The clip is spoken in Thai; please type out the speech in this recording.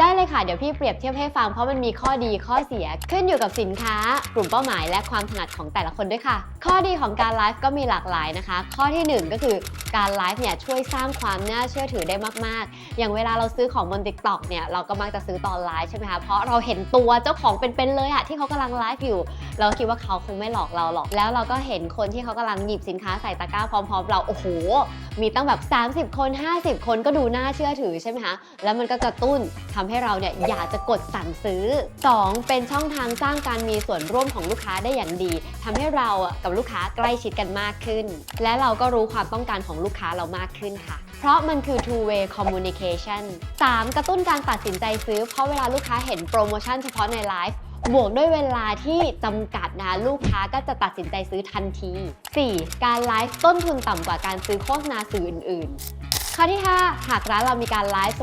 ได้เลยค่ะ เดี๋ยวพี่เปรียบเทียบให้ฟังเพราะมันมีข้อดีข้อเสีย ขึ้นอยู่กับสินค้า กลุ่มเป้าหมายและความถนัดของแต่ละคนด้วยค่ะ ข้อดีของการไลฟ์ก็มีหลากหลายนะคะ ข้อที่หนึ่งก็คือ การไลฟ์เนี่ยช่วยสร้างความน่าเชื่อถือได้มาก ๆ อย่างเวลาเราซื้อของบน TikTok เนี่ยเราก็มักจะซื้อตอนไลฟ์ใช่ไหมคะ เพราะเราเห็นตัวเจ้าของเป็นๆเลยอะที่เขากำลังไลฟ์อยู่ เราคิดว่าเขาคงไม่หลอกเราหรอก แล้วเราก็เห็นคนที่เขากำลังหยิบสินค้าใส่ตะกร้าพร้อม ๆ เรา โอ้โห มีตั้งแบบ 30 คน 50 คนก็ดูน่าเชื่อถือใช่ไหมคะ แล้วมันก็กระตุ้นทำให้เราเนี่ยอยากจะกดสั่งซื้อ 2. เป็นช่องทางสร้างการมีส่วนร่วมของลูกค้าได้อย่างดีทำให้เรากับลูกค้าใกล้ชิดกันมากขึ้น และเราก็รู้ความต้องการของลูกค้าเรามากขึ้นค่ะ เพราะมันคือ two way communication 3. กระตุ้นการตัดสินใจซื้อ เพราะเวลาลูกค้าเห็นโปรโมชั่นเฉพาะในไลฟ์บวกด้วยเวลาที่จำกัดนะคะลูกค้าก็จะตัดสินใจซื้อทันที 4. การไลฟ์ต้นทุนต่ำกว่าการซื้อโฆษณาสื่ออื่นๆ ข้อที่ 5 หากร้านเรามีการไลฟ์